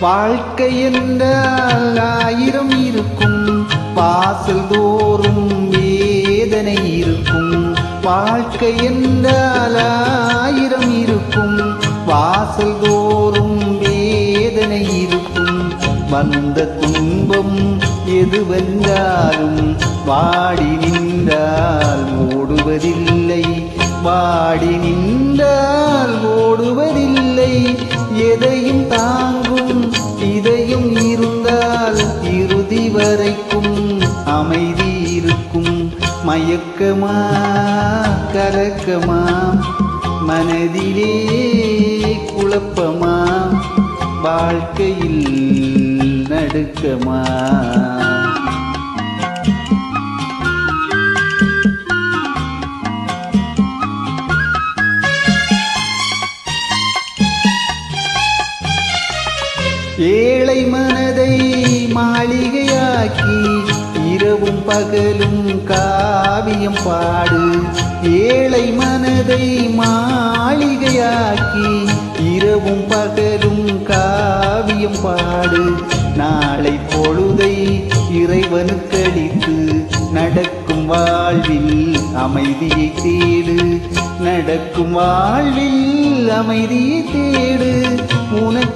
வாழ்க்கை என்றால் ஆயிரம் இருக்கும். வாசல் தோறும் வேதனை இருக்கும். வாழ்க்கை என்றால் ஆயிரம் இருக்கும். வாசல் தோறும் வேதனை இருக்கும். வந்த துன்பம் எதுவென்றாலும் வாடி நின்றால் ஓடுவதில்லை. வாடி நின்றால் ஓடுவதில்லை. எதையும் தான் வரைக்கும் அமைதி இருக்கும் மயக்கமா கரக்கமா மனதிலே குழப்பமா வாழ்க்கையில் நடுக்கமா? ஏழை மனதை மாளிகையாக்கி இரவும் பகலும் காவியம் பாடு. ஏழை மனதை மாளிகையாக்கி இரவும் பகலும் காவியம் பாடு. நாளை பொழுதை இறைவனுக்களித்து நடக்கும் வாழ்வில் அமைதியை தேடு. நடக்கும் வாழ்வில் அமைதியை தேடு. உனக்கு